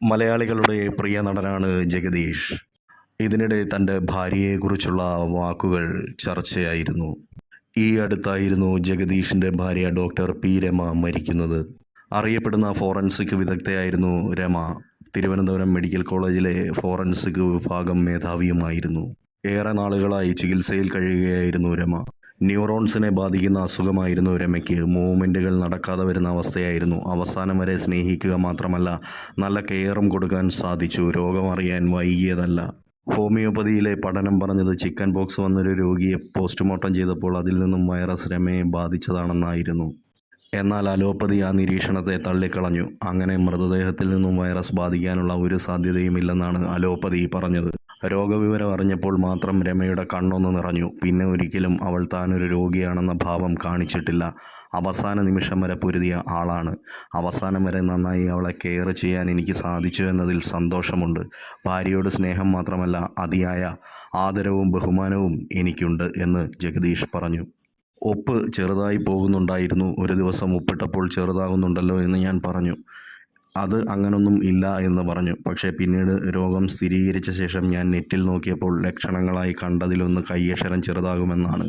മലയാളികളുടെ പ്രിയ നടനാണ് ജഗദീഷ്. ഇതിനിടെ തന്റെ ഭാര്യയെക്കുറിച്ചുള്ള വാക്കുകൾ ചർച്ചയായിരുന്നു. ഈ അടുത്തായിരുന്നു ജഗദീഷിന്റെ ഭാര്യ ഡോക്ടർ പി രമ മരിക്കുന്നത്. അറിയപ്പെടുന്ന ഫോറൻസിക് വിദഗ്ധയായിരുന്നു രമ. തിരുവനന്തപുരം മെഡിക്കൽ കോളേജിലെ ഫോറൻസിക് വിഭാഗം മേധാവിയുമായിരുന്നു. ഏറെ നാളുകളായി ചികിത്സയിൽ കഴിയുകയായിരുന്നു രമ. ന്യൂറോൺസിനെ ബാധിക്കുന്ന അസുഖമായിരുന്നു രമയ്ക്ക്. മൂവ്മെന്റുകൾ നടക്കാതെ വരുന്ന അവസ്ഥയായിരുന്നു. അവസാനം വരെ സ്നേഹിക്കുക മാത്രമല്ല നല്ല കെയറും കൊടുക്കാൻ സാധിച്ചു. രോഗമറിയാൻ വൈകിയതല്ല. ഹോമിയോപ്പതിയിലെ പഠനം പറഞ്ഞത് ചിക്കൻ ബോക്സ് വന്നൊരു രോഗിയെ പോസ്റ്റ്മോർട്ടം ചെയ്തപ്പോൾ അതിൽ നിന്നും വൈറസ് രമയെ ബാധിച്ചതാണെന്നായിരുന്നു. എന്നാൽ അലോപ്പതി ആ നിരീക്ഷണത്തെ തള്ളിക്കളഞ്ഞു. അങ്ങനെ മൃതദേഹത്തിൽ നിന്നും വൈറസ് ബാധിക്കാനുള്ള ഒരു സാധ്യതയുമില്ലെന്നാണ് അലോപ്പതി പറഞ്ഞത്. രോഗവിവരം അറിഞ്ഞപ്പോൾ മാത്രം രമയുടെ കണ്ണൊന്ന് നിറഞ്ഞു. പിന്നെ ഒരിക്കലും അവൾ താനൊരു രോഗിയാണെന്ന ഭാവം കാണിച്ചിട്ടില്ല. അവസാന നിമിഷം വരെ പൊരുതിയ ആളാണ്. അവസാനം വരെ നന്നായി അവളെ കെയർ ചെയ്യാൻ എനിക്ക് സാധിച്ചു എന്നതിൽ സന്തോഷമുണ്ട്. ഭാര്യയോട് സ്നേഹം മാത്രമല്ല അതിയായ ആദരവും ബഹുമാനവും എനിക്കുണ്ട് എന്ന് ജഗദീഷ് പറഞ്ഞു. ഒപ്പ് ചെറുതായി പോകുന്നുണ്ടായിരുന്നു. ഒരു ദിവസം ഒപ്പിട്ടപ്പോൾ ചെറുതാകുന്നുണ്ടല്ലോ എന്ന് ഞാൻ പറഞ്ഞു. അത് അങ്ങനൊന്നും ഇല്ല എന്ന് പറഞ്ഞു. പക്ഷേ പിന്നീട് രോഗം സ്ഥിരീകരിച്ച ശേഷം ഞാൻ നെറ്റിൽ നോക്കിയപ്പോൾ ലക്ഷണങ്ങളായി കണ്ടതിലൊന്ന് കയ്യക്ഷരം ചെറുതാകുമെന്നാണ്.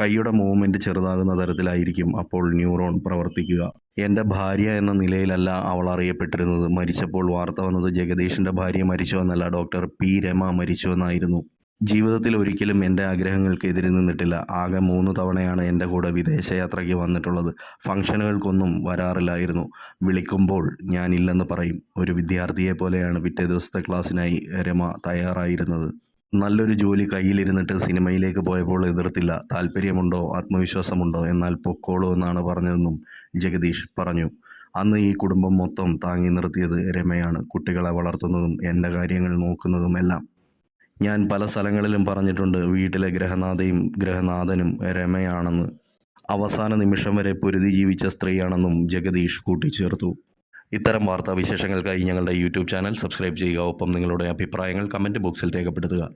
കൈയുടെ മൂവ്മെന്റ് ചെറുതാകുന്ന തരത്തിലായിരിക്കും അപ്പോൾ ന്യൂറോൺ പ്രവർത്തിക്കുക. എന്റെ ഭാര്യ എന്ന നിലയിലല്ല അവൾ അറിയപ്പെട്ടിരുന്നത്. മരിച്ചപ്പോൾ വാർത്ത വന്നത് ജഗദീഷിന്റെ ഭാര്യ മരിച്ചു എന്നല്ല ഡോക്ടർ പി രമ മരിച്ചുവെന്നായിരുന്നു ജീവിതത്തിൽ ഒരിക്കലും എന്റെ ആഗ്രഹങ്ങൾക്ക് എതിരെ നിന്നിട്ടില്ല. ആകെ മൂന്ന് തവണയാണ് എന്റെ കൂടെ വിദേശയാത്രയ്ക്ക് വന്നിട്ടുള്ളത്. ഫംഗ്ഷനുകൾക്കൊന്നും വരാറില്ലായിരുന്നു. വിളിക്കുമ്പോൾ ഞാനില്ലെന്ന് പറയും. ഒരു വിദ്യാർത്ഥിയെ പോലെയാണ് പിറ്റേ ദിവസത്തെ ക്ലാസ്സിനായി രമ തയ്യാറായിരുന്നത്. നല്ലൊരു ജോലി കയ്യിലിരുന്നിട്ട് സിനിമയിലേക്ക് പോയപ്പോൾ എതിർത്തില്ല. താല്പര്യമുണ്ടോ? ആത്മവിശ്വാസമുണ്ടോ? എന്നാൽ പൊക്കോളൂ എന്നാണ് പറഞ്ഞതെന്നും ജഗദീഷ് പറഞ്ഞു. അന്ന് ഈ കുടുംബം മൊത്തം താങ്ങി നിർത്തിയത് രമയാണ്. കുട്ടികളെ വളർത്തുന്നതും എന്റെ കാര്യങ്ങൾ നോക്കുന്നതുമെല്ലാം. ഞാൻ പല സ്ഥലങ്ങളിലും പറഞ്ഞിട്ടുണ്ട് വീട്ടിലെ ഗ്രഹനാഥയും ഗ്രഹനാഥനും രമയാണെന്ന്. അവസാന നിമിഷം വരെ പൊരുതി ജീവിച്ച സ്ത്രീയാണെന്നും ജഗദീഷ് കൂട്ടിച്ചേർത്തു. ഇത്തരം വാർത്താവിശേഷങ്ങൾക്കായി ഞങ്ങളുടെ യൂട്യൂബ് ചാനൽ സബ്സ്ക്രൈബ് ചെയ്യുക. ഒപ്പം നിങ്ങളുടെ അഭിപ്രായങ്ങൾ കമന്റ് ബോക്സിൽ രേഖപ്പെടുത്തുക.